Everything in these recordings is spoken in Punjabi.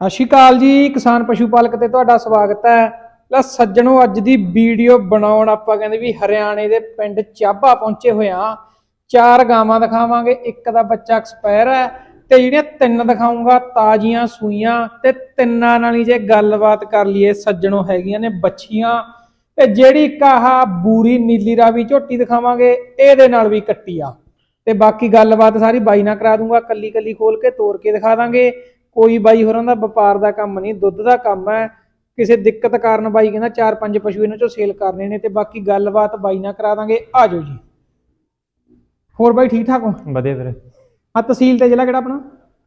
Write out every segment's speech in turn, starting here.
ਸਤਿ ਸ਼੍ਰੀ ਅਕਾਲ ਜੀ, ਕਿਸਾਨ ਪਸ਼ੂ ਪਾਲਕ ਤੇ ਤੁਹਾਡਾ ਸਵਾਗਤ ਹੈ। ਲੈ ਸੱਜਣੋ, ਅੱਜ ਦੀ ਵੀਡੀਓ ਬਣਾਉਣ ਆਪਾਂ ਕਹਿੰਦੇ ਵੀ ਹਰਿਆਣੇ ਦੇ ਪਿੰਡ ਚਾਬਾ ਪਹੁੰਚੇ ਹੋਏ ਆ ਚਾਰ ਗਾਵਾਂ ਦਿਖਾਵਾਂਗੇ, ਇੱਕ ਦਾ ਬੱਚਾ ਐਕਸਪਾਇਰ ਹੈ ਤੇ ਜਿਹੜੀਆਂ ਤਿੰਨ ਦਿਖਾਉਂਗਾ ਤਾਜ਼ੀਆਂ ਸੂਈਆਂ ਤੇ ਤਿੰਨਾਂ ਨਾਲ ਹੀ ਜੇ ਗੱਲਬਾਤ ਕਰ ਲਈਏ, ਸੱਜਣੋ ਹੈਗੀਆਂ ਨੇ ਬੱਚੀਆਂ ਤੇ ਜਿਹੜੀ ਇੱਕ ਆਹ ਬੂਰੀ ਨੀਲੀ ਰਾਵੀ ਝੋਟੀ ਦਿਖਾਵਾਂਗੇ, ਇਹਦੇ ਨਾਲ ਵੀ ਕੱਟੀ ਆ। ਤੇ ਬਾਕੀ ਗੱਲਬਾਤ ਸਾਰੀ ਬਾਈ ਨਾਲ ਕਰਾ ਦੂੰਗਾ ਕੱਲੀ ਕੱਲੀ ਖੋਲ ਕੇ ਤੋੜ ਕੇ ਦਿਖਾ ਦਾਂਗੇ। ਕੋਈ ਬਾਈ ਹੋਰਾਂ ਦਾ ਵਪਾਰ ਦਾ ਕੰਮ ਨਹੀਂ ਦੁੱਧ ਦਾ ਕੰਮ ਹੈ। ਕਿਸੇ ਦਿੱਕਤ ਕਾਰਨ ਬਾਈ ਕਹਿੰਦਾ ਚਾਰ ਪੰਜ ਪਸ਼ੂ ਇਹਨਾਂ ਚੋਂ ਸੇਲ ਕਰਨੇ ਨੇ ਤੇ ਬਾਕੀ ਗੱਲਬਾਤ ਬਾਈ ਨਾਲ ਕਰਾ ਦਾਂਗੇ। ਆ ਜਾਓ ਜੀ। ਹੋਰ ਬਾਈ ਠੀਕ ਠਾਕ ਹੋ? ਵਧੀਆ ਵੀਰੇ। ਆ ਤਹਿਸੀਲ ਤੇ ਜ਼ਿਲ੍ਹਾ ਕਿਹੜਾ ਆਪਣਾ?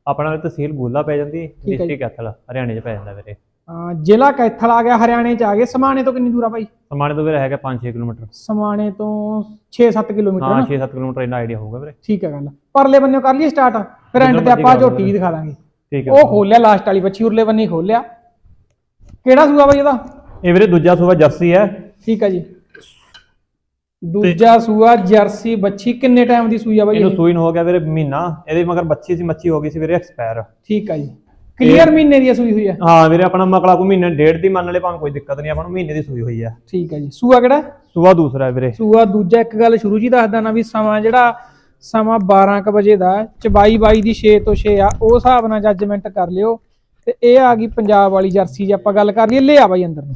ਆਪਣਾ ਤਹਿਸੀਲ ਬੂਲਾ ਪੈ ਜਾਂਦੀ ਹੈ ਜੀ। ਡਿਸਟ੍ਰਿਕਟ ਕੈਥਲ ਹਰਿਆਣੇ 'ਚ ਪੈ ਜਾਂਦਾ ਵੀਰੇ। ਅਹ ਜ਼ਿਲ੍ਹਾ ਕੈਥਲ ਆ ਗਿਆ ਹਰਿਆਣੇ ਚ ਆ ਗਏ ਸਮਾਣੇ ਤੋਂ ਕਿੰਨੀ ਦੂਰ ਆ ਬਾਈ? ਸਮਾਣੇ ਤੋਂ ਵੀਰੇ ਹੈਗਾ 5-6 ਕਿਲੋਮੀਟਰ। ਸਮਾਣੇ ਤੋਂ 6-7 ਕਿਲੋਮੀਟਰ ਹਾਂ ਨਾ? 6-7 ਕਿਲੋਮੀਟਰ ਇੰਨਾ ਆਈਡੀਆ ਹੋਊਗਾ ਵੀਰੇ। ਠੀਕ ਹੈ ਗੱਲ। ਪਰਲੇ ਬੰਨਿਓ ਕਰ ਲਈਏ ਸਟਾਰਟ ਫਿਰ ਐਂਡ ਤੇ ਆਪਾਂ ਝੋਟੀ ਵੀ ਦਿਖਾ ਦਾਂਗੇ। ਠੀਕ ਹੈ। ਉਹ ਖੋਲਿਆ ਲਾਸਟ ਵਾਲੀ ਬੱਚੀ ਉਰਲੇ ਬੰਨੀ ਖੋਲਿਆ। ਕਿਹੜਾ ਸੂਆ ਬਾਈ ਇਹਦਾ? ਇਹ ਵੀਰੇ ਦੂਜਾ ਸੂਬਾ ਜਰਸੀ ਹੈ। ਠੀਕ ਹੈ ਜੀ। ਦੂਜਾ ਸੂਆ ਜਰਸੀ ਬੱਚੀ ਕਿੰਨੇ ਟਾਈਮ ਦੀ ਸੂਈ ਆ ਬਾਈ ਇਹਨੂੰ ਇਹ? ਸੂਈ ਨੂੰ ਹੋ ਗਿਆ ਵੀਰੇ ਮਹੀਨਾ। ਇਹਦੇ ਮਗਰ ਬੱਚੀ ਸੀ ਮੱਛੀ ਹੋ ਗਈ ਸੀ ਵੀਰੇ ਐਕਸਪਾਇਰ ਠੀਕ ਆ ਜੀ। ਕਲੀਅਰ ਮਹੀਨੇ ਦੀ ਸੂਈ ਹੋਈ ਆ ਹਾਂ ਵੀਰੇ ਆਪਣਾ ਮਕਲਾ ਕੋ ਮਹੀਨੇ ਡੇਢ ਦੀ ਮੰਨ ਲੈ ਭਾਵੇਂ ਕੋਈ ਦਿੱਕਤ ਨਹੀਂ ਆਪਾਂ ਨੂੰ ਮਹੀਨੇ ਦੀ ਸੂਈ ਹੋਈ ਹੈ। ਠੀਕ ਆ ਜੀ। ਸੂਆ ਕਿਹੜਾ? ਸੂਆ ਦੂਸਰਾ ਹੈ ਵੀਰੇ। ਸੂਆ ਦੂਜਾ ਇੱਕ ਗੱਲ ਸ਼ੁਰੂ ਜੀ ਦੱਸਦਾ ਨਾ ਵੀ ਸਮਾਂ ਜਿਹੜਾ ਸਮਾਂ 12 ਕ ਵਜੇ ਦਾ ਹੈ, ਚਬਾਈ ਬਾਈ ਦੀ 6 ਤੋਂ 6 ਆ। ਉਹ ਹਿਸਾਬ ਨਾਲ ਜੱਜਮੈਂਟ ਕਰ ਲਿਓ। ਤੇ ਇਹ ਆ ਗਈ ਪੰਜਾਬ ਵਾਲੀ ਜਰਸੀ ਜੇ ਆਪਾਂ ਗੱਲ ਕਰ ਲਈਏ ਲਿਆ ਬਾਈ ਅੰਦਰ ਨੂੰ।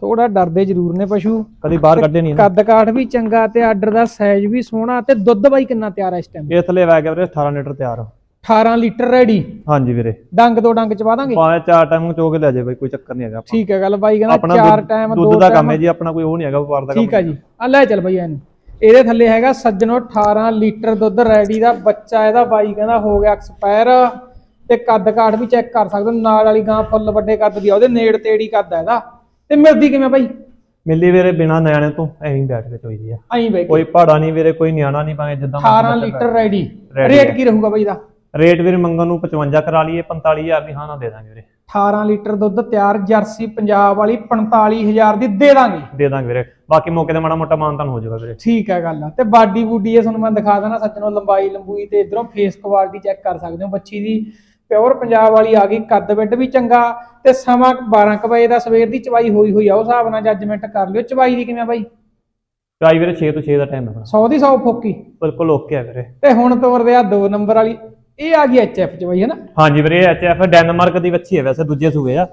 ਥੋੜਾ ਡਰਦੇ ਜ਼ਰੂਰ ਨੇ ਪਸ਼ੂ। ਕਦੀ ਬਾਹਰ ਕੱਢੇ ਨਹੀਂ ਕੱਦ ਕਾਠ ਵੀ ਚੰਗਾ ਤੇ ਆਰਡਰ ਦਾ ਸਾਈਜ਼ ਵੀ ਸੋਹਣਾ ਤੇ ਦੁੱਧ ਬਾਈ ਕਿੰਨਾ ਤਿਆਰ ਹੈ ਇਸ ਟਾਈਮ ਇਹ ਥੱਲੇ ਵੈ ਗਿਆ ਵੀਰੇ 18 ਲੀਟਰ ਤਿਆਰ 18 ਲੀਟਰ ਰੈਡੀ ਹਾਂਜੀ ਵੀਰੇ। ਡੰਗ ਦੋ ਡੰਗ ਚ ਪਾ ਦਾਂਗੇ? ਭਾਵੇਂ ਚਾਰ ਟਾਈਮ ਚੋ ਕੇ ਲੈ ਜਾਏ ਬਾਈ ਕੋਈ ਚੱਕਰ ਨਹੀਂ ਹੈਗਾ ਆਪਾਂ। ਠੀਕ ਹੈ ਗੱਲ ਬਾਈ ਕਹਿੰਦਾ ਚਾਰ ਦੁੱਧ- ਟਾਈਮ ਦੋ ਦੁੱਧ ਦਾ ਕੰਮ ਹੈ ਜੀ ਆਪਣਾ ਕੋਈ ਉਹ ਨਹੀਂ ਹੈਗਾ ਵਪਾਰ ਦਾ ਕੰਮ ਠੀਕ ਹੈ। ਜੀ। ਆ ਲੈ ਚੱਲ ਬਈ ਇਹਨੂੰ। ਇਹਦੇ ਥੱਲੇ ਹੈਗਾ ਸੱਜਣੋ 18 ਲੀਟਰ ਦੁੱਧ ਰੈਡੀ ਦਾ ਬੱਚਾ ਇਹਦਾ ਬਾਈ ਕਹਿੰਦਾ ਹੋ ਗਿਆ ਐਕਸਪਾਇਰ। ਤੇ ਕੱਦ ਕਾਠ ਵੀ ਚੈੱਕ ਕਰ ਸਕਦੇ ਨਾਲ ਵਾਲੀ ਗਾਂ ਫੁੱਲ ਵੱਡੇ ਕੱਦ ਦੀ ਆ ਉਹਦੇ ਨੇੜ ਤੇੜੀ ਕੱਦ ਹੈ ਇਹਦਾ। ਤੇ ਮਿਲਦੀ ਕਿਵੇਂ ਬਾਈ? ਮਿਲਦੀ ਵੀਰੇ ਬਿਨਾ ਨਿਆਣੇ ਤੋਂ ਐਵੇਂ ਬੈਠ ਕੇ ਚੋਈਦੀ ਆ। ਐਂ ਬਈ ਕੋਈ ਪਹਾੜਾ ਨਹੀਂ ਵੀਰੇ ਕੋਈ ਨਿਆਣਾ ਨਹੀਂ ਭਾਵੇਂ ਜਿੱਦਾਂ 18 ਲੀਟਰ ਰੈਡੀ। ਰੇਟ। ਕੀ ਰਹੂਗਾ ਬਾਈ ਦਾ? ਰੇਟ ਵੀਰੇ ਮੰਗਣ ਨੂੰ 55 ਕਰਾ ਲਈਏ 45000 ਦੀ ਹਾਂ ਨਾ ਦੇ ਦਾਂਗੇ ਵੀਰੇ। 18 ਲੀਟਰ ਦੁੱਧ ਤਿਆਰ ਜਰਸੀ ਪੰਜਾਬ ਵਾਲੀ 45000 ਦੀ ਦੇ ਦਾਂਗੇ। ਦੇ ਦਾਂਗੇ ਵੀਰੇ। ਬਾਕੀ ਮੌਕੇ ਤੇ ਮਾੜਾ ਮੋਟਾ ਮਾਨਤਾਨ ਹੋ ਜਾਊਗਾ ਵੀਰੇ। ਠੀਕ ਹੈ ਗੱਲ ਆ। ਤੇ ਬਾਡੀ ਬੂਡੀ ਇਹ ਤੁਹਾਨੂੰ ਮੈਂ ਦਿਖਾ ਦੇਣਾ ਸੱਜਣੋ ਲੰਬਾਈ ਲੰਬੂਈ ਤੇ ਇਧਰੋਂ ਫੇਸ ਕੁਆਲਿਟੀ ਚੈੱਕ ਕਰ ਸਕਦੇ ਹੋ। ਬੱਚੀ ਦੀ ਪਿਓਰ ਪੰਜਾਬ ਵਾਲੀ ਆ ਗਈ ਕੱਦ ਵਿੱਡ ਵੀ ਚੰਗਾ ਤੇ ਸਮਾਂ 12 ਕੁ ਵਜੇ ਦਾ ਸਵੇਰ ਦੀ ਚਵਾਈ ਹੋਈ ਹੋਈ ਆ। ਉਹ ਹਿਸਾਬ ਨਾਲ ਜੱਜਮੈਂਟ ਕਰ ਲਿਓ। ਚਵਾਈ ਦੀ ਕਿਵੇਂ ਆ ਬਾਈ? ਪ੍ਰਾਈ ਵੀਰੇ 6 ਤੋਂ 6 ਦਾ ਟਾਈਮ ਹੈ ਆਪਣਾ। 100 ਦੀ 100 ਫੋਕੀ। ਬਿਲਕੁਲ ਓਕੇ ਆ ਵੀਰੇ। ਤੇ ਹੁਣ ਤੋਰਦੇ ਆ 2 ਨੰਬਰ ਵਾਲੀ। ਇਹ ਆ ਗਈ ਐਚਐਫ ਚ ਬਾਈ ਹੈ ਨਾ? ਹਾਂਜੀ ਵੀਰੇ ਐਚਐਫ ਡੈਨਮਾਰਕ ਦੀ ਬੱਚੀ ਹੈ ਵੈਸੇ ਦੂਜੇ ਸੂਏ ਆ।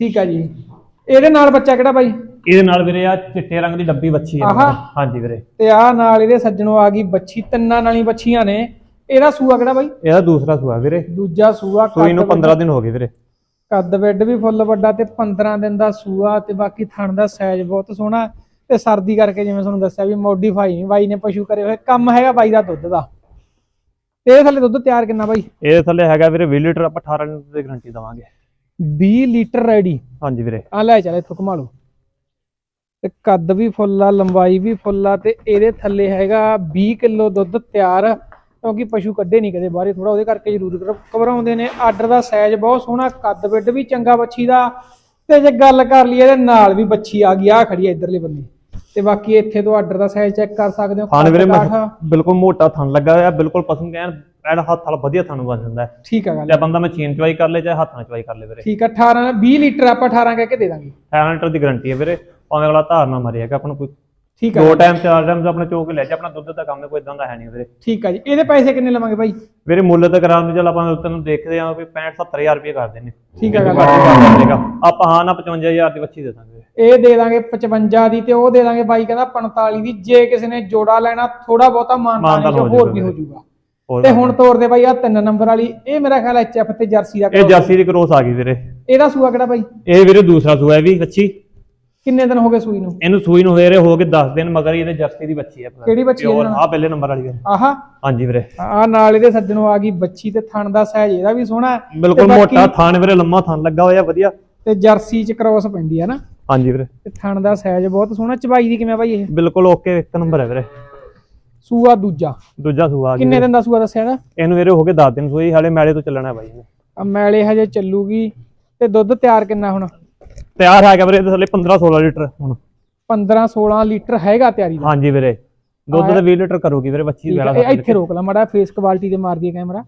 ਠੀਕ ਆ ਜੀ। ਇਹਦੇ ਨਾਲ ਬੱਚਾ ਕਿਹੜਾ ਬਾਈ? ਇਹਦੇ ਨਾਲ ਵੀਰੇ ਆ ਚਿੱਟੇ ਰੰਗ ਦੀ ਡੱਬੀ ਬੱਚੀ ਹੈ ਆਹਾ। ਹਾਂਜੀ ਵੀਰੇ। ਤੇ ਆ ਨਾਲ ਇਹਦੇ ਸੱਜਣੋ ਆ ਗਈ ਬੱਚੀ ਤਿੰਨਾਂ ਨਾਲੀ ਬੱਚੀਆਂ ਨੇ। ਇਹਦਾ ਸੂਆ ਕਿਹੜਾ ਬਾਈ? ਇਹਦਾ ਦੂਸਰਾ ਸੂਆ ਵੀਰੇ। ਦੂਜਾ ਸੂਆ ਸੂਈ ਨੂੰ ਕੱਦ 15 ਦਿਨ ਹੋ ਗਏ ਵੀਰੇ। ਕੱਦ ਬੈੱਡ ਵੀ ਫੁੱਲ ਵੱਡਾ ਤੇ 15 ਦਿਨ ਦਾ ਸੂਆ ਤੇ ਬਾਕੀ ਥਣ ਦਾ ਸਾਈਜ਼ ਬਹੁਤ ਸੋਹਣਾ। ਤੇ ਸਰਦੀ ਕਰਕੇ ਜਿਵੇਂ ਤੁਹਾਨੂੰ ਦੱਸਿਆ ਵੀ ਮੋਡੀਫਾਈ ਨਹੀਂ ਬਾਈ ਨੇ ਪਸ਼ੂ ਕਰੇ ਹੋਏ ਕੰਮ ਹੈਗਾ ਬਾਈ ਦਾ ਦੁੱਧ ਦਾ। ਤੇ ਇਹ ਥੱਲੇ ਦੁੱਧ ਤਿਆਰ ਕਿੰਨਾ ਬਾਈ? ਇਹਦੇ ਥੱਲੇ ਹੈਗਾ ਵੀਰੇ 20 ਲੀਟਰ ਆਪਾਂ 18 ਲੀਟਰ ਦੀ ਗਾਰੰਟੀ ਦਵਾਂਗੇ। 20 ਲੀਟਰ ਰੈਡੀ। ਹਾਂਜੀ ਵੀਰੇ। ਆ ਲੈ ਚੱਲ ਇੱਥੋਂ ਘੁਮਾ ਲਓ। ਤੇ ਕੱਦ ਵੀ ਫੁੱਲ ਆ ਲੰਬਾਈ ਵੀ ਫੁੱਲ ਆ ਤੇ ਇਹਦੇ ਥੱਲੇ ਹੈਗਾ 20 ਕਿਲੋ ਦੁੱਧ ਤਿਆਰ। ਕਿਉਂਕਿ ਪਸ਼ੂ ਕੱਢੇ ਨਹੀਂ ਕਦੇ ਬਾਹਰੇ ਥੋੜਾ ਉਹਦੇ ਕਰਕੇ ਜ਼ਰੂਰ ਘਬਰਾਉਂਦੇ ਨੇ। ਆਰਡਰ ਦਾ ਸਾਈਜ਼ ਬਹੁਤ ਸੋਹਣਾ ਕੱਦ ਵਿੱਡ ਵੀ ਚੰਗਾ ਬੱਚੀ ਦਾ। ਤੇ ਜੇ ਗੱਲ ਕਰ ਲਈਏ ਇਹਦੇ ਨਾਲ ਵੀ ਬੱਚੀ ਆ ਗਈ ਆ ਖੜੀ ਆ ਇਧਰਲੇ ਬੰਨੇ। ਤੇ ਬਾਕੀ ਇੱਥੇ ਤੋਂ ਆਰਡਰ ਦਾ ਸਾਈਜ਼ ਚੈੱਕ ਕਰ ਸਕਦੇ ਹੋ ਥਣ ਵੀਰੇ ਮੈਂ- ਬਿਲਕੁਲ ਮੋਟਾ ਥਣ ਲੱਗਾ ਹੋਇਆ ਬਿਲਕੁਲ ਪਸੰਦ ਕਹਿਣ ਐਡ ਹੱਥ ਨਾਲ ਵਧੀਆ ਥਣ ਬਣ ਜਾਂਦਾ ਹੈ। ਠੀਕ ਗੱਲ। ਚਾਹੇ ਬੰਦਾ ਮਸ਼ੀਨ ਚਵਾਈ ਕਰ ਲੇ ਚਾਹੇ ਹੱਥ ਨਾਲ ਚਵਾਈ ਕਰ ਲੇ ਵੀਰੇ। ਠੀਕ ਆ 18 20 ਲੀਟਰ ਆਪਾਂ 18 ਕਹਿ ਕੇ ਦੇ ਦਾਂਗੇ। 18 ਲੀਟਰ ਦੀ ਗਾਰੰਟੀ ਹੈ ਵੀਰੇ। ਭਾਵੇਂ ਅਗਲਾ ਧਾਰ ਨਾ ਮਾਰੇ ਹੈਗਾ ਆਪਾਂ ਨੂੰ ਕੋਈ ਠੀਕ ਆ ਦੋ ਟਾਈਮ ਚਾਰ ਟਾਈਮ ਆਪਣੇ ਚੋ ਕੇ ਲੈ ਜਾ ਆਪਣਾ ਦੁੱਧ ਦਾ ਕੰਮ ਕੋਈ ਇਦਾਂ ਦਾ ਹੈ ਨਹੀਂ ਵੀਰੇ। ਠੀਕ ਆ ਜੀ। ਇਹਦੇ ਪੈਸੇ ਕਿੰਨੇ ਲਵਾਂਗੇ ਬਾਈ? ਵੀਰੇ ਮੁੱਲ ਤੇ ਕਰਾਂ ਨੂੰ ਚੱਲ ਆਪਾਂ ਉੱਤੇ ਨੂੰ ਦੇਖਦੇ ਆਂ ਵੀ 65 70000 ਰੁਪਏ ਕਰ ਦਿੰਨੇ ਠੀਕ ਆ ਗੱਲ ਆਪਾਂ ਹਾਂ ਨਾ 55000 ਦੀ ਬੱਚੀ ਦੇ ਦਾਂਗੇ। ਇਹ ਦੇ ਦਾਂਗੇ 55 ਦੀ ਤੇ ਉਹ ਦੇ ਦਾਂਗੇ ਬਾਈ ਕਹਿੰਦਾ 45 ਦੀ। ਜੇ ਕਿਸੇ ਨੇ ਜੋੜਾ ਲੈਣਾ ਥੋੜਾ ਬਹੁਤਾ ਹੋ ਹੋਰ ਵੀ ਹੋ ਜਾਊਗਾ ਤੇ ਹੁਣ ਤੋਰਦੇ ਬਾਈ ਆ ਤਿੰਨ ਨੰਬਰ ਵਾਲੀ ਇਹ ਮੇਰਾ ਖਿਆਲ ਐਚਐਫ ਤੇ ਜਰਸੀ ਦਾ ਇਹ ਜਰਸੀ ਦੀ ਕ੍ਰੋਸ ਆ ਗਈ ਵੀਰੇ। ਇਹਦਾ ਸੂਆ ਕਿਹੜਾ ਬਾਈ? ਇਹ ਵੀਰੇ ਦੂਸਰਾ ਸੂਆ ਹੈ ਵੀ ਬੱਚੀ ਕਿੰਨੇ ਦਿਨ ਹੋ ਗਏ ਸੂਈ ਨੂੰ? ਇਹਨੂੰ ਸੂਈ ਨੂੰ ਹੋਏ ਰੇ ਹੋ ਗਏ 10 ਦਿਨ ਮਗਰ ਇਹਦੇ ਜਰਸੀ ਦੀ ਬੱਚੀ ਹੈ ਕਿਹੜੀ ਬੱਚੀ ਹੈ? ਆ ਪਹਿਲੇ ਨੰਬਰ ਵਾਲੀ ਆਹਾ। ਹਾਂਜੀ ਵੀਰੇ। ਆ ਨਾਲ ਇਹਦੇ ਸੱਜਣੋਂ ਆ ਗਈ ਬੱਚੀ ਤੇ ਥਣ ਦਾ ਸਾਈਜ਼ ਇਹਦਾ ਵੀ ਸੋਹਣਾ ਹੈ। ਬਿਲਕੁਲ ਮੋਟਾ ਥਾਨ ਵੀਰੇ ਲੰਮਾ ਥਾਨ ਲੱਗਾ ਹੋਇਆ ਵਧੀਆ। ਤੇ ਜਰਸੀ ਚ ਕ੍ਰੋਸ ਪੈਂਦੀ ਹੈ ਨਾ। ਹਾਂਜੀ ਵੀਰੇ। ਤੇ ਥਣ ਦਾ ਸਾਈਜ਼ ਬਹੁਤ ਸੋਹਣਾ। ਚਬਾਈ ਦੀ ਕਿਵੇਂ ਬਾਈ ਇਹ? ਬਿਲਕੁਲ ਓਕੇ ਇੱਕ ਨੰਬਰ ਹੈ ਵੀਰੇ। ਸੂਆ ਦੂਜਾ। ਦੂਜਾ ਸੂਆ ਕਿੰਨੇ ਦਿਨ ਦਾ ਸੂਆ ਦੱਸਿਆ ਨਾ ਇਹਨੂੰ ਵੀਰੇ ਹੋ ਗਏ 10 ਦਿਨ ਸੂਈ ਹਾਲੇ ਮੈਲੇ ਤੋਂ ਚੱਲਣਾ ਬਾਈ ਇਹਨੇ। ਆ ਮੈਲੇ ਹਜੇ ਚੱਲੂਗੀ। ਤੇ ਦੁੱਧ ਤਿਆਰ ਕਿੰਨਾ ਹੁਣ? ਤਿਆਰ ਹੈਗਾ ਵੀਰੇ ਇਹਦੇ ਥੱਲੇ 15 16 ਲੀਟਰ ਹੁਣ। 15 16 ਲੀਟਰ ਹੈਗਾ ਤਿਆਰੀ ਦਾ। ਹਾਂਜੀ ਵੀਰੇ। ਦੁੱਧ ਤੇ 20 ਲੀਟਰ ਕਰੂਗੀ ਵੀਰੇ ਬੱਚੀ ਵੇਲਾ ਇਹ ਇੱਥੇ ਰੋਕ ਲਾ ਮੜਾ ਫੇਸ ਕੁਆਲਿਟੀ ਤੇ ਮਾਰ ਦਈਏ ਕੈਮਰਾ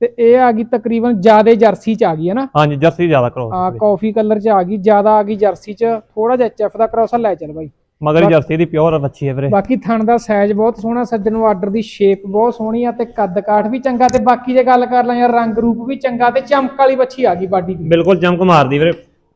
ਤੇ ਇਹ ਆ ਗਈ ਤਕਰੀਬਨ ਜਿਆਦੇ ਜਰਸੀ ਚ ਆ ਗਈ ਹੈ ਨਾ? ਹਾਂਜੀ ਜਰਸੀ ਜ਼ਿਆਦਾ ਕ੍ਰੋਸ ਆ ਕਾਫੀ ਕਲਰ ਚ ਆ ਗਈ ਜ਼ਿਆਦਾ ਆ ਗਈ ਜਰਸੀ ਚ। ਥੋੜਾ ਜਿਹਾ ਐਚਐਫ ਦਾ ਕ੍ਰੋਸ ਲੈ ਚੱਲ ਬਾਈ। ਮਗਰ ਜਰਸੀ ਦੀ ਪਿਓਰ ਵੱਛੀ ਹੈ ਵੀਰੇ। ਬਾਕੀ ਥਣ ਦਾ ਸਾਈਜ਼ ਬਹੁਤ ਸੋਹਣਾ ਸੱਜਣ ਨੂੰ ਆਰਡਰ ਦੀ ਸ਼ੇਪ ਬਹੁਤ ਸੋਹਣੀ ਆ ਤੇ ਕੱਦ ਕਾਠ ਵੀ ਚੰਗਾ ਤੇ ਬਾਕੀ ਜੇ ਗੱਲ ਕਰ ਲਾਂ ਯਾਰ ਰੰਗ ਰੂਪ ਵੀ ਚੰਗਾ ਤੇ ਚਮਕ ਵਾਲੀ ਬੱਚੀ ਆ ਗਈ ਬਾਡੀ ਦੀ। ਬਿਲਕੁਲ ਚਮਕ ਮਾਰਦੀ ਵੀਰੇ।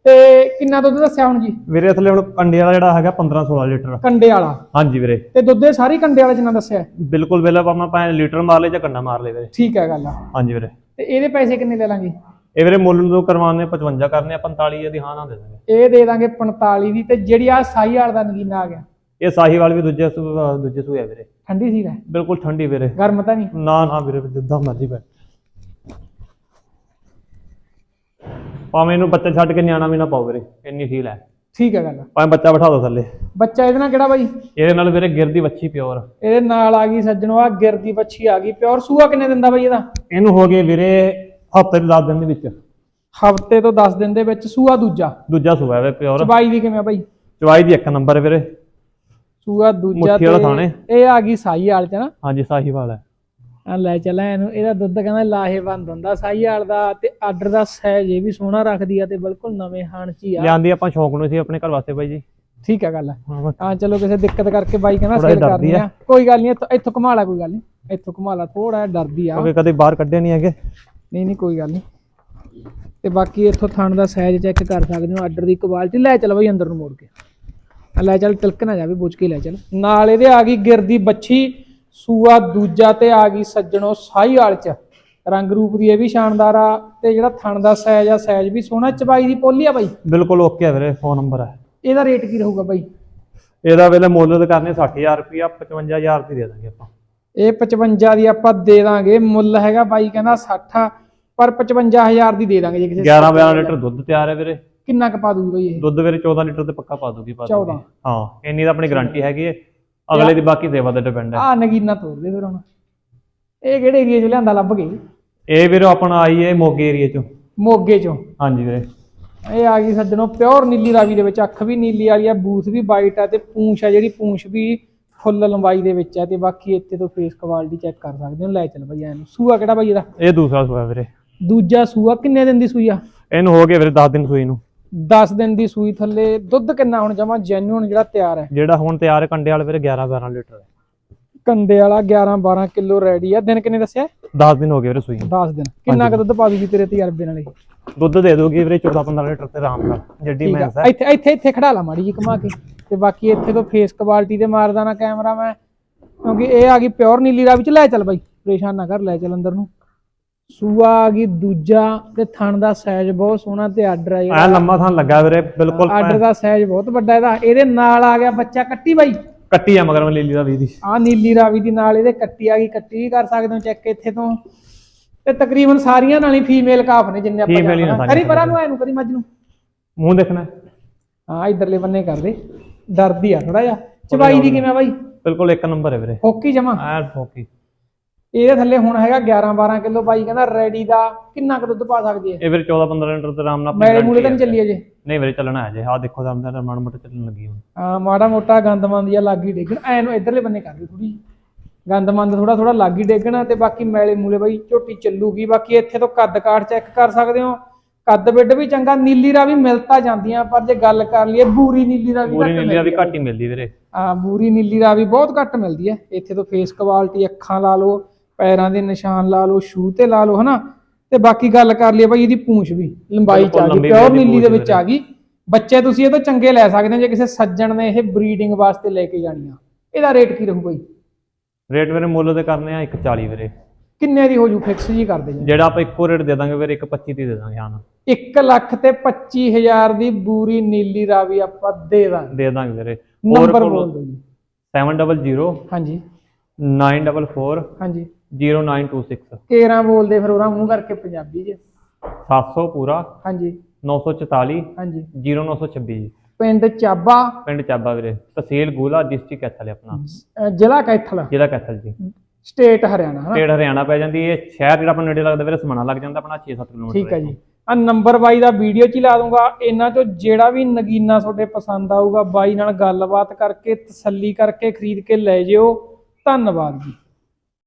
ਤੇ ਕਿੰਨਾ ਦੁੱਧ ਦੱਸਿਆ ਹੁਣ ਜੀ? ਵੀਰੇ ਥੱਲੇ ਹੁਣ ਕੰਡੇ ਵਾਲਾ ਜਿਹੜਾ ਹੈਗਾ 15 16 ਲੀਟਰ। ਕੰਡੇ ਵਾਲਾ? ਹਾਂਜੀ ਵੀਰੇ। ਤੇ ਦੁੱਧ ਸਾਰੀ ਕੰਡੇ ਵਾਲੇ ਜਿੰਨਾ ਦੱਸਿਆ? ਬਿਲਕੁਲ ਵੇਲਾ ਆਪਾਂ ਭਾਵੇਂ ਲੀਟਰ ਮਾਰ ਲੇ ਜਾਂ ਕੰਡਾ ਮਾਰ ਲੇ ਵੀਰੇ। ਠੀਕ ਹੈ ਗੱਲ ਆ। ਹਾਂਜੀ ਵੀਰੇ। ਤੇ ਇਹਦੇ ਪੈਸੇ ਕਿੰਨੇ ਲੈ ਲਾਂਗੇ? ਇਹ ਵੀਰੇ ਮੁੱਲ ਨੂੰ ਕਰਵਾਉਣੇ 55 ਕਰਨੇ ਆ 45 ਦੀ ਹਾਂ ਨਾ ਦੇ ਦਾਂਗੇ। ਇਹ ਦੇ ਦਾਂਗੇ 45 ਦੀ ਤੇ ਜਿਹੜੀ ਆ ਸਾਈ ਵਾਲ ਦਾ ਨਗੀਨਾ ਆ ਗਿਆ। ਇਹ ਸਾਹੀਵਾਲ ਵੀ ਦੂਜੇ ਦੂਜੇ ਸੂਏ ਵੀਰੇ। ਠੰਡੀ ਸੀ ਦਾ ਬਿਲਕੁਲ ਠੰਡੀ ਵੀਰੇ। ਗਰਮ ਤਾਂ ਨਹੀਂ? ਨਾ ਨਾ ਵੀਰੇ ਜਿੱਦਾਂ ਮਰਜ਼ੀ ਬੈ ਭਾਵੇਂ ਇਹਨੂੰ ਬੱਚਾ ਛੱਡ ਕੇ ਨਿਆਣਾ ਵੀ ਨਾ ਪਾਓ ਵੀਰੇ ਇੰਨੀ ਫੀਲ ਹੈ। ਠੀਕ ਹੈ ਗੱਲ। ਭਾਵੇਂ ਬੱਚਾ ਬਿਠਾ ਦਿਓ ਥੱਲੇ। ਬੱਚਾ ਇਹਦੇ ਨਾਲ ਕਿਹੜਾ ਬਾਈ? ਇਹਦੇ ਨਾਲ ਵੀਰੇ ਗਿਰਦੀ ਵੱਛੀ ਪਿਓਰ ਇਹਦੇ ਨਾਲ ਆ ਗਈ ਸੱਜਣੋ ਆ ਗਿਰਦੀ ਬੱਚੀ ਆ ਗਈ ਪਿਓਰ ਸੂਆ ਕਿੰਨੇ ਦਿੰਦਾ ਬਾਈ ਇਹਦਾ? ਇਹਨੂੰ ਹੋ ਗਏ ਵੀਰੇ ਹਫ਼ਤੇ ਦੇ 10 ਦਿਨ ਦੇ ਵਿੱਚ। ਹਫ਼ਤੇ ਤੋਂ 10 ਦਿਨ ਦੇ ਵਿੱਚ ਸੂਆ ਦੂਜਾ। ਦੂਜਾ ਸੂਆ ਹੈ ਪਿਓਰ ਚਬਾਈ ਦੀ ਕਿਵੇਂ ਆ ਬਾਈ? ਚਵਾਈ ਦੀ ਇੱਕ ਨੰਬਰ ਵੀਰੇ। ਸੂਆ ਦੂਜਾ ਥਾਣੇ। ਇਹ ਆ ਗਈ ਸਾਈ ਵਾਲ ਚ ਨਾ। ਹਾਂਜੀ ਸਾਹੀਵਾਲ ਹੈ। ਆ ਲੈ ਚੱਲਾਂ ਇਹਨੂੰ ਇਹਦਾ ਦੁੱਧ ਕਹਿੰਦਾ ਲਾਹੇਵੰਦ ਹੁੰਦਾ ਸਾਈ ਵਾਲ ਦਾ ਤੇ ਆਰਡਰ ਦਾ ਸਾਈਜ਼ ਇਹ ਵੀ ਸੋਹਣਾ ਰੱਖਦੀ ਆ ਤੇ ਬਿਲਕੁਲ ਨਵੇਂ ਹਾਣ ਚ ਹੀ ਆ। ਲਿਆਂਦੀ ਆਪਾਂ ਸ਼ੌਂਕ ਨੂੰ ਸੀ ਆਪਣੇ ਘਰ ਵਾਸਤੇ ਬਾਈ ਜੀ। ਠੀਕ ਆ ਗੱਲ ਹਾਂ ਚਲੋ ਕਿਸੇ ਦਿੱਕਤ ਕਰਕੇ ਬਾਈ ਕਹਿੰਦਾ ਸੇਲ ਕਰਨੀ ਆ। ਕੋਈ ਗੱਲ ਨਹੀਂ ਇੱਥੋਂ ਘੁਮਾ ਲਾ ਕੋਈ ਗੱਲ ਨਹੀਂ ਇੱਥੋਂ ਘੁਮਾ ਲਾ ਥੋੜਾ ਡਰਦੀ ਆ। ਕਦੇ ਬਾਹਰ ਕੱਢੇ ਨਹੀਂ ਹੈਗੇ। ਨਹੀਂ ਨਹੀਂ ਕੋਈ ਗੱਲ ਨਹੀਂ ਤੇ ਬਾਕੀ ਇੱਥੋਂ ਥਣ ਦਾ ਸਾਈਜ਼ ਚੈੱਕ ਕਰ ਸਕਦੇ ਹੋ ਆਰਡਰ ਦੀ ਕੁਆਲਿਟੀ। ਲੈ ਚੱਲ ਬਈ ਅੰਦਰ ਨੂੰ ਮੋੜ ਕੇ। ਲੈ ਚੱਲ ਤਿਲਕ ਨਾ ਜਾਵੇ ਬੁੱਝ ਕੇ ਲੈ ਚੱਲ। ਨਾਲ ਇਹਦੇ ਆ ਗਈ ਗਿਰਦੀ ਬੱਛੀ। ਸੂਆ ਦੂਜਾ ਤੇ ਆ ਗਈ ਸੱਜਣੋ ਸਾਈ ਵਾਲ ਚ। ਰੰਗ ਰੂਪ ਦੀ ਇਹ ਵੀ ਸ਼ਾਨਦਾਰ ਆ ਤੇ ਜਿਹੜਾ ਥਣ ਦਾ ਸਾਈਜ਼ ਆ ਸਾਈਜ਼ ਵੀ ਸੋਹਣਾ। ਚਬਾਈ ਦੀ ਪੋਲੀ ਆ ਬਾਈ? ਬਿਲਕੁਲ ਓਕੇ ਹੈ ਵੀਰੇ ਫੋਨ ਨੰਬਰ ਹੈ ਇਹਦਾ ਰੇਟ ਕੀ ਰਹੂਗਾ ਬਾਈ? ਇਹਦਾ ਵੇਲੇ ਮੁੱਲ ਤੇ ਕਰਨੇ 60000 ਰੁਪਿਆ 55000 ਦੀ ਦੇ ਦਾਂਗੇ ਆਪਾਂ। ਇਹ 55 ਦੀ ਆਪਾਂ ਦੇ ਦਾਂਗੇ ਮੁੱਲ ਹੈਗਾ ਬਾਈ ਕਹਿੰਦਾ 60 ਪਰ 55000 ਦੀ ਦੇ ਦਾਂਗੇ ਜੇ ਕਿਸੇ 11 12 ਲੀਟਰ ਦੁੱਧ ਤਿਆਰ ਹੈ ਵੀਰੇ। ਕਿੰਨਾ ਕੁ ਪਾ ਦੂਗੀ ਬਾਈ ਇਹ? ਦੁੱਧ ਵੀਰੇ 14 ਲੀਟਰ ਤੇ ਪੱਕਾ ਪਾ ਦੂਗੀ ਪਾ ਦੂਗੀ 14 ਹਾਂ ਇੰਨੀ ਤਾਂ ਆਪਣੀ ਗਾਰੰਟੀ ਹੈਗੀ ਹੈ। ਅਗਲੇ ਦੀ ਬਾਕੀ ਸੇਵਾ ਤੇ ਡਿਪੈਂਡ ਹੈ। ਆ ਨਗੀਨਾ ਤੋੜ ਦੇ ਫਿਰ ਹੁਣ। ਇਹ ਕਿਹੜੇ ਏਰੀਆ 'ਚ ਲਿਆਂਦਾ ਲੱਭ ਕੇ ਇਹ ਵੀਰੇ ਆਪਣਾ ਆਈ ਹੈ ਮੋਗੇ ਏਰੀਆ ਚੋਂ। ਮੋਗੇ 'ਚੋਂ। ਹਾਂਜੀ ਵੀਰੇ। ਇਹ ਆ ਗਈ ਸੱਜਣੋ ਪਿਓਰ ਨੀਲੀ ਰਾਵੀ ਦੇ ਵਿੱਚ। ਅੱਖ ਵੀ ਨੀਲੀ ਵਾਲੀ ਆ ਬੂਥ ਵੀ ਵਾਈਟ ਆ ਤੇ ਪੂੰਛ ਆ ਜਿਹੜੀ ਪੂੰਛ ਵੀ ਫੁੱਲ ਲੰਬਾਈ ਦੇ ਵਿੱਚ ਆ ਤੇ ਬਾਕੀ ਇੱਥੇ ਤੋਂ ਫੇਸ ਕੁਆਲਿਟੀ ਚੈੱਕ ਕਰ ਸਕਦੇ ਹੋ। ਲੈ ਚੱਲ ਬਈ ਇਹਨੂੰ ਸੂਆ ਕਿਹੜਾ ਬਈ ਇਹਦਾ? ਇਹ ਦੂਸਰਾ ਸੂਆ ਵੀਰੇ। ਦੂਜਾ ਸੂਆ ਕਿੰਨੇ ਦਿਨ ਦੀ ਸੂਈ ਆ? ਇਹਨੂੰ ਹੋ ਗਏ ਵੀਰੇ 10 ਦਿਨ ਸੂਈ ਨੂੰ। 10 ਦਿਨ ਦੀ ਸੂਈ ਥੱਲੇ ਦੁੱਧ ਕਿੰਨਾ ਹੁਣ ਜਮਾ ਜੈਨੂਨ ਜਿਹੜਾ ਤਿਆਰ ਹੈ? ਜਿਹੜਾ ਹੁਣ ਤਿਆਰ ਹੈ ਕੰਡੇ ਵਾਲੇ ਵੀਰੇ 11 12 ਲੀਟਰ ਹੈ। ਕੰਡੇ ਵਾਲਾ 11 12 ਕਿਲੋ ਰੈਡੀ ਆ। ਦਿਨ ਕਿੰਨੇ ਦੱਸਿਆ? 10 ਦਿਨ ਹੋ ਗਏ ਵੀਰੇ ਸੂਈ ਨੂੰ। 10 ਦਿਨ। ਕਿੰਨਾ ਕੁ ਦੁੱਧ ਪਾ ਦੂਗੀ ਤੇਰੇ ਤਜਰਬੇ ਨਾਲ ਇਹ? ਦੁੱਧ ਦੇ ਦੋਗੇ ਵੀਰੇ 14 15 ਲੀਟਰ ਤੇ ਆਰਾਮ ਨਾਲ ਜੱਡੀ ਠੀਕ ਮੈਂਸ ਆ ਹੈ। ਇੱਥੇ ਇੱਥੇ ਇੱਥੇ ਖੜਾ ਲਾ ਮਾੜੀ ਜੀ ਘੁਮਾ ਕੇ। ਤੇ ਬਾਕੀ ਇੱਥੇ ਤੋਂ ਫੇਸ ਕੁਆਲਿਟੀ ਤੇ ਮਾਰਦਾ ਨਾ ਕੈਮਰਾ ਮੈਂ ਕਿਉਂਕਿ ਇਹ ਆ ਗਈ ਪਿਓਰ ਨੀਲੀ ਰਾਵੀ ਚ। ਲੈ ਚੱਲ ਬਾਈ ਪਰੇਸ਼ਾਨ ਨਾ ਕਰ ਲੈ ਚੱਲ ਅੰਦਰ ਨੂੰ। ਸੂਆ ਆ ਗਈ ਦੂਜਾ ਤੇ ਥਣ ਦਾ ਸਾਈਜ਼ ਬਹੁਤ ਸੋਹਣਾ ਤੇ ਆਰਡਰ ਆ ਜਿਹੜਾ। ਲੰਮਾ ਥਾਂ ਲੱਗਾ ਵੀਰੇ ਬਿਲਕੁਲ ਆਰਡਰ ਦਾ ਸਾਈਜ਼ ਬਹੁਤ ਵੱਡਾ ਇਹਦਾ। ਇਹਦੇ ਨਾਲ ਆ ਗਿਆ ਬੱਚਾ ਕੱਟੀ ਬਾਈ। ਕੱਟੀ ਆ ਮਗਰ ਮੈਂ ਲੀਲੀ ਦਾ ਵੀ ਦੀ। ਆ ਨੀਲੀ ਰਾਵੀ ਦੀ ਨਾਲ ਇਹਦੇ ਕੱਟੀ ਆ ਗਈ ਕੱਟੀ ਵੀ ਕਰ ਸਕਦੇ ਹੋ ਚੈੱਕ ਇੱਥੇ ਤੋਂ। ਤੇ ਤਕਰੀਬਨ ਸਾਰੀਆਂ ਨਾਲ ਹੀ ਫੀਮੇਲ ਕਾਫ ਨੇ ਜਿੰਨੇ ਆਪਾਂ ਜਾਣਦੇ। ਕਰੀ ਪਰਾਂ ਨੂੰ ਐ ਨੂੰ ਕਰੀ ਮੱਝ ਨੂੰ। ਮੂੰਹ ਦੇਖਣਾ। ਹੈ। ਇਧਰਲੇ ਬੰਨੇ ਕਰਦੇ ਡਰਦੀ ਆ ਥੋੜਾ ਜਿਹਾ। ਚਬਾਈ ਦੀ ਕਿਵੇਂ ਆ ਬਾਈ? ਬਿਲਕੁਲ ਇੱਕ ਨੰਬਰ ਹੈ ਵੀਰੇ। ਹੋਕੀ ਜਮਾ। ਐ ਫੋਕੀ। ਇਹਦੇ ਥੱਲੇ ਹੁਣ ਹੈਗਾ 11 12 ਕਿਲੋ ਬਾਈ ਕਹਿੰਦਾ ਰੈਡੀ ਦਾ ਕਿੰਨਾ ਕੁ ਦੁੱਧ ਪਾ ਸਕਦੀ ਹੈ? ਇਹ ਵੀਰੇ 14 15 ਲੀਟਰ ਤੇ ਆਰਾਮ ਨਾਲ ਆਪਣੀ ਮੈਲੇ ਮੂਲੇ ਤਾਂ ਨਹੀਂ ਹੈ। ਚੱਲੀ ਅਜੇ? ਨਹੀਂ ਵੀਰੇ ਚੱਲਣਾ ਹੈ ਜੇ ਆਹ ਦੇਖੋ ਤਾਂ ਮਾੜਾ ਮੋਟਾ ਚੱਲਣ ਲੱਗੀ ਹੁਣ। ਹਾਂ ਮਾੜਾ ਮੋਟਾ ਗੰਦਮੰਦ ਜਾਂ ਲਾਗੀ ਡੇਗਣ। ਐ ਨੂੰ ਇਧਰਲੇ ਬੰਨੇ ਕਰਦੇ ਥੋੜੀ ਗੰਦਮੰਦ ਥੋੜਾ ਥੋੜਾ ਲਾਗੀ ਡੇਗਣਾ ਤੇ ਬਾਕੀ ਮੈਲੇ ਮੂਲੇ ਬਾਈ ਝੋਟੀ ਚੱਲੂਗੀ। ਬਾਕੀ ਇੱਥੇ ਤੋਂ ਕੱਦ ਕਾਠ ਚੈੱਕ ਕਰ ਸਕਦੇ ਹੋ। ਕੱਦ ਬਿੱਡ ਵੀ ਚੰਗਾ ਨੀਲੀ ਰਾਵੀ ਮਿਲਤਾ ਜਾਂਦੀਆਂ ਪਰ ਜੇ ਗੱਲ ਕਰ ਲਈਏ ਬੂਰੀ ਨੀਲੀ ਰਾਵੀ ਘੱਟ ਨੀਲੀ ਵੀ ਮਿਲਦੀ ਆ ਘੱਟ ਹੀ ਮਿਲਦੀ ਵੀਰੇ। ਆ ਬੂਰੀ ਨੀਲੀ ਰਾਵੀ ਬਹੁਤ ਘੱਟ ਮਿਲਦੀ ਹੈ। ਇੱਥੇ ਤੋਂ ਫੇਸ ਕੁਆਲਿਟੀ ਅੱਖਾਂ ਲਾ ਲਓ ਪੈਰਾਂ ਦੇ ਨਿਸ਼ਾਨ ਲਾ ਲਓ ਸ਼ੂ ਤੇ ਲਾ ਲਓ ਹਨਾ? ਤੇ ਬਾਕੀ ਗੱਲ ਕਰ ਲਈਏ ਬਾਈ ਇਹਦੀ ਪੂੰਛ ਵੀ ਲੰਬਾਈ ਚ ਆ ਗਈ ਪਿਓਰ ਨੀਲੀ ਦੇ ਵਿੱਚ ਆ ਗਈ। ਬੱਚੇ ਤੁਸੀਂ ਇਹ ਤੋਂ ਚੰਗੇ ਲੈ ਸਕਦੇ ਹੋ ਜੇ ਕਿਸੇ ਸੱਜਣ ਨੇ ਇਹ ਬਰੀਡਿੰਗ ਵਾਸਤੇ ਲੈ ਕੇ ਜਾਣੀ ਆ। ਇਹਦਾ ਰੇਟ ਕੀ ਰਹੂ ਬਾਈ? ਰੇਟ ਵੀਰੇ ਮੁੱਲ ਤੇ ਕਰਨੇ ਆ 140 ਵੀਰੇ। ਕਿੰਨੇ ਦੀ ਹੋ ਜੂ? ਫਿਕਸ ਜੀ ਕਰਦੇ ਜੀ ਜਿਹੜਾ ਆਪਾਂ ਇੱਕੋ ਰੇਟ ਦੇ ਦਾਂਗੇ ਵੀਰੇ 125 ਦੀ ਦੇ ਦਾਂਗੇ ਹਾਂ। 1 ਲੱਖ ਤੇ 25000 ਦੀ ਬੂਰੀ ਨੀਲੀ ਰਾਵੀ ਆਪਾਂ ਦੇ ਦਾਂਗੇ। ਦੇ ਦਾਂਗੇ ਵੀਰੇ। ਨੰਬਰ ਬੋਲ ਦਿਓ ਜੀ। 700 ਹਾਂਜੀ। 944 ਹਾਂਜੀ। 0926. ਕੇਰਾਂ ਬੋਲਦੇ ਫਿਰ ਉਹਨਾਂ ਮੂੰਹ ਕਰਕੇ ਪੰਜਾਬੀ ਚ 700 ਪੂਰਾ। ਹਾਂਜੀ। 944 ਹਾਂਜੀ। 0926 ਜੀ ਪਿੰਡ ਚਾਬਾ। ਪਿੰਡ ਚਾਬਾ ਵੀਰੇ। ਤਹਿਸੀਲ ਗੂਲਾ ਡਿਸਟ੍ਰਿਕਟ ਕੈਥਲ ਆਪਣਾ। ਜ਼ਿਲ੍ਹਾ ਕੈਥਲ। ਜ਼ਿਲ੍ਹਾ ਕੈਥਲ ਜੀ। ਸਟੇਟ ਹਰਿਆਣਾ ਹਨਾ? ਸਟੇਟ ਹਰਿਆਣਾ ਪੈ ਜਾਂਦੀ ਹੈ ਸ਼ਹਿਰ ਜਿਹੜਾ ਆਪਾਂ ਨੇੜੇ ਲੱਗਦਾ ਵੀਰੇ ਸਮਾਣਾ ਲੱਗ ਜਾਂਦਾ ਆਪਣਾ 6-7 ਕਿਲੋਮੀਟਰ ਠੀਕ ਹੈ ਜੀ। ਆ ਨੰਬਰ ਬਾਈ ਦਾ ਵੀਡੀਓ ਚ ਹੀ ਲਾ ਦੂੰਗਾ। ਇਹਨਾਂ ਚੋਂ ਜਿਹੜਾ ਵੀ ਨਗੀਨਾ ਤੁਹਾਡੇ ਪਸੰਦ ਆਊਗਾ ਬਾਈ ਨਾਲ ਗੱਲਬਾਤ ਕਰਕੇ ਤਸੱਲੀ ਕਰਕੇ ਖਰੀਦ ਕੇ ਲੈ ਜਿਓ। ਧੰਨਵਾਦ ਜੀ।